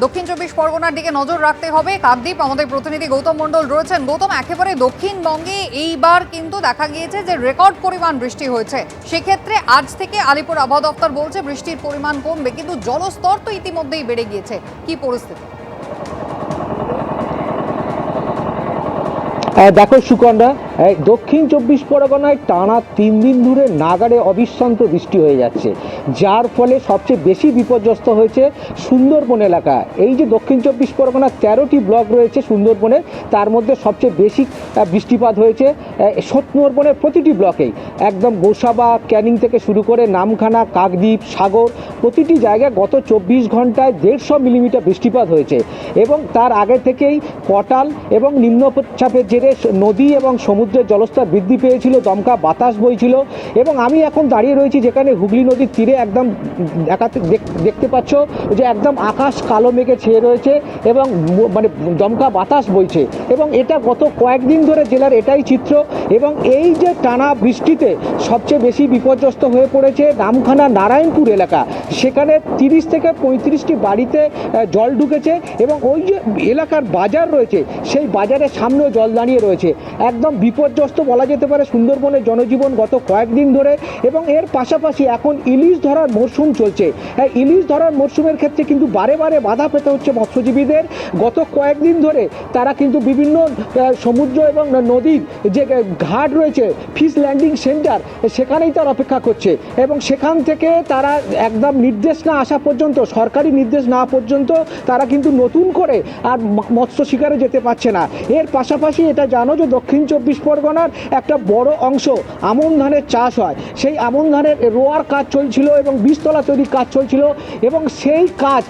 দক্ষিণ চব্বিশ পরগনার দিকে নজর রাখতে হবে। কাকদ্বীপ, আমাদের প্রতিনিধি গৌতম মণ্ডল রয়েছেন। গৌতম, একেবারে দক্ষিণবঙ্গে এইবার কিন্তু দেখা গিয়েছে যে রেকর্ড পরিমাণ বৃষ্টি হয়েছে। সেক্ষেত্রে আজ থেকে আলিপুর আবহাওয়া দপ্তর বলছে বৃষ্টির পরিমাণ কমবে, কিন্তু জলস্তর তো ইতিমধ্যেই বেড়ে গিয়েছে। কি পরিস্থিতি? দেখো সুকন্যা দক্ষিণ চব্বিশ পরগনায় টানা তিন দিন ধরে নাগাড়ে অবিশ্রান্ত বৃষ্টি হয়ে যাচ্ছে। যার ফলে সবচেয়ে বেশি বিপর্যস্ত হয়েছে সুন্দরবন এলাকা। এই যে দক্ষিণ চব্বিশ পরগনার তেরোটি ব্লক রয়েছে সুন্দরবনে, তার মধ্যে সবচেয়ে বেশি বৃষ্টিপাত হয়েছে সুন্দরবনের প্রতিটি ব্লকেই। একদম গোসাবা, ক্যানিং থেকে শুরু করে নামখানা, কাকদ্বীপ, সাগর, প্রতিটি জায়গায় গত চব্বিশ ঘন্টায় দেড়শো মিলিমিটার বৃষ্টিপাত হয়েছে। এবং তার আগে থেকেই কটাল এবং নিম্নচাপের জেরে নদী এবং সমুদ্রের জলস্তর বৃদ্ধি পেয়েছিল, দমকা বাতাস বইছিল এবং আমি এখন দাঁড়িয়ে রয়েছি যেখানে হুগলি নদীর তীরে একদম দেখ- দেখতে পাচ্ছ যে একদম আকাশ কালো মেঘে ছেয়ে রয়েছে এবং মানে দমকা বাতাস বইছে এবং এটা গত কয়েকদিন ধরে জেলার এটাই চিত্র এবং এই যে টানা বৃষ্টিতে সবচেয়ে বেশি বিপর্যস্ত হয়ে পড়েছে নামখানা নারায়ণপুর এলাকা। সেখানে তিরিশ থেকে পঁয়ত্রিশটি বাড়িতে জল ঢুকেছে এবং ওই যে এলাকার বাজার রয়েছে, সেই বাজারের সামনেও জল দাঁড়িয়ে রয়েছে। একদম বিপর্যস্ত বলা যেতে পারে সুন্দরবনের জনজীবন গত কয়েকদিন ধরে এবং এর পাশাপাশি এখন ইলিশ ধরার মরশুম চলছে। হ্যাঁ, ইলিশ ধরার মরশুমের ক্ষেত্রে কিন্তু বারে বারে বাধা পেতে হচ্ছে মৎস্যজীবীদের। গত কয়েকদিন ধরে তারা কিন্তু বিভিন্ন সমুদ্র এবং নদীর যে ঘাট রয়েছে ফিশ ল্যান্ডিং সেন্টার সেখানেই তার অপেক্ষা করছে এবং সেখান থেকে তারা একদম নির্দেশ না আসা পর্যন্ত সরকারি নির্দেশ না পর্যন্ত তারা কিন্তু নতুন করে আর মৎস্য শিকারে যেতে পারছে না। এর পাশাপাশি এটা জানো যে দক্ষিণ চব্বিশ পরগনার একটা বড় অংশ আমন ধানের চাষ হয় সেই আমন ধানের রোয়ার কাজ চলছিল এবং বীজতলা তৈরির কাজ চলছিল এবং সেই কাজ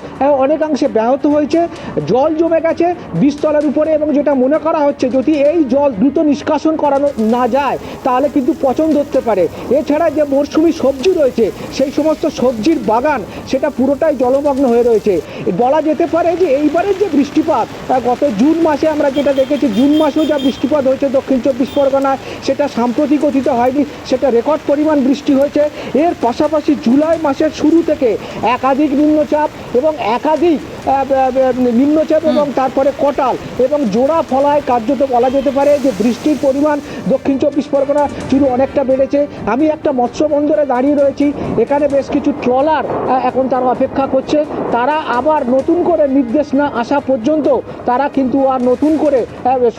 অনেকাংশে ব্যাহত হয়েছে জল জমে গেছে বীজতলার উপরে এবং যেটা মনে করা হচ্ছে যদি এই জল দ্রুত নিষ্কাশন করানো না যায় তাহলে কিন্তু পচন ধরতে পারে এছাড়া যে মরশুমি সবজি রয়েছে সেই সমস্ত সবজির বাগান সেটা পুরোটাই জলমগ্ন হয়ে রয়েছে বলা যেতে পারে যে এইবারের যে বৃষ্টিপাত গত জুন মাসে আমরা যেটা দেখেছি জুন মাসেও যা বৃষ্টিপাত হয়েছে দক্ষিণ চব্বিশ পরগনায় সেটা সাম্প্রতিক অতীতে হয়নি, সেটা রেকর্ড পরিমাণ বৃষ্টি হয়েছে। এর পাশাপাশি জুলাই মাসের শুরু থেকে একাধিক নিম্নচাপ এবং একাধিক নিম্নচাপ এবং তারপরে কটাল এবং জোড়া ফলায় কার্যত বলা যেতে পারে যে বৃষ্টির পরিমাণ দক্ষিণ চব্বিশ পরগনা চুরু অনেকটা বেড়েছে। আমি একটা মৎস্য বন্দরে দাঁড়িয়ে রয়েছি, এখানে বেশ কিছু ট্রলার এখন তারা অপেক্ষা করছে। তারা আবার নতুন করে নির্দেশ না আসা পর্যন্ত তারা কিন্তু আর নতুন করে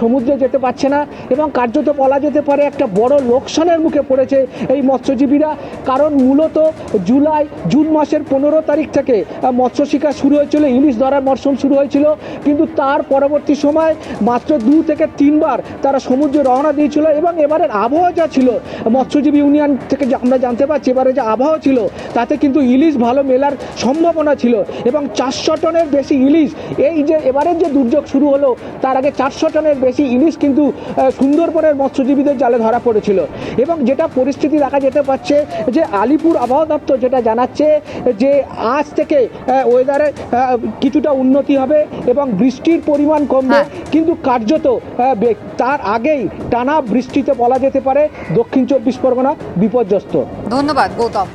সমুদ্রে যেতে পারছে না এবং কার্যত বলা যেতে পারে একটা বড় লোকসানের মুখে পড়েছে এই মৎস্যজীবীরা। কারণ মূলত জুলাই জুন মাসের পনেরো তারিখ থেকে মৎস্য শিকার শুরু হয়েছিল ইলিশ ধরার মরশুম শুরু হয়েছিল। কিন্তু তার পরবর্তী সময় মাত্র দু থেকে তিনবার তারা সমুদ্রে রওনা দিয়েছিল এবং এবারের আবহাওয়া যা ছিল মৎস্যজীবী ইউনিয়ন থেকে আমরা জানতে পারছি এবারে যে আবহাওয়া ছিল তাতে কিন্তু ইলিশ ভালো মেলার সম্ভাবনা ছিল এবং চারশো টনের বেশি ইলিশ এই যে এবারের যে দুর্যোগ শুরু হলো তার আগে চারশো টনের বেশি ইলিশ কিন্তু আহ, সুন্দরবনের মৎস্যজীবীদের জালে ধরা পড়েছিল। এবং যেটা পরিস্থিতি দেখা যেতে পারছে যে আলিপুর আবহাওয়া দপ্তর যেটা জানাচ্ছে যে আজ থেকে ওয়েদারে কিছুটা উন্নতি হবে এবং বৃষ্টির পরিমাণ কমবে। হ্যাঁ। কিন্তু কার্যত তার আগেই টানা বৃষ্টিতে বলা যেতে পারে দক্ষিণ চব্বিশ পরগনা বিপর্যস্ত। ধন্যবাদ গৌতম।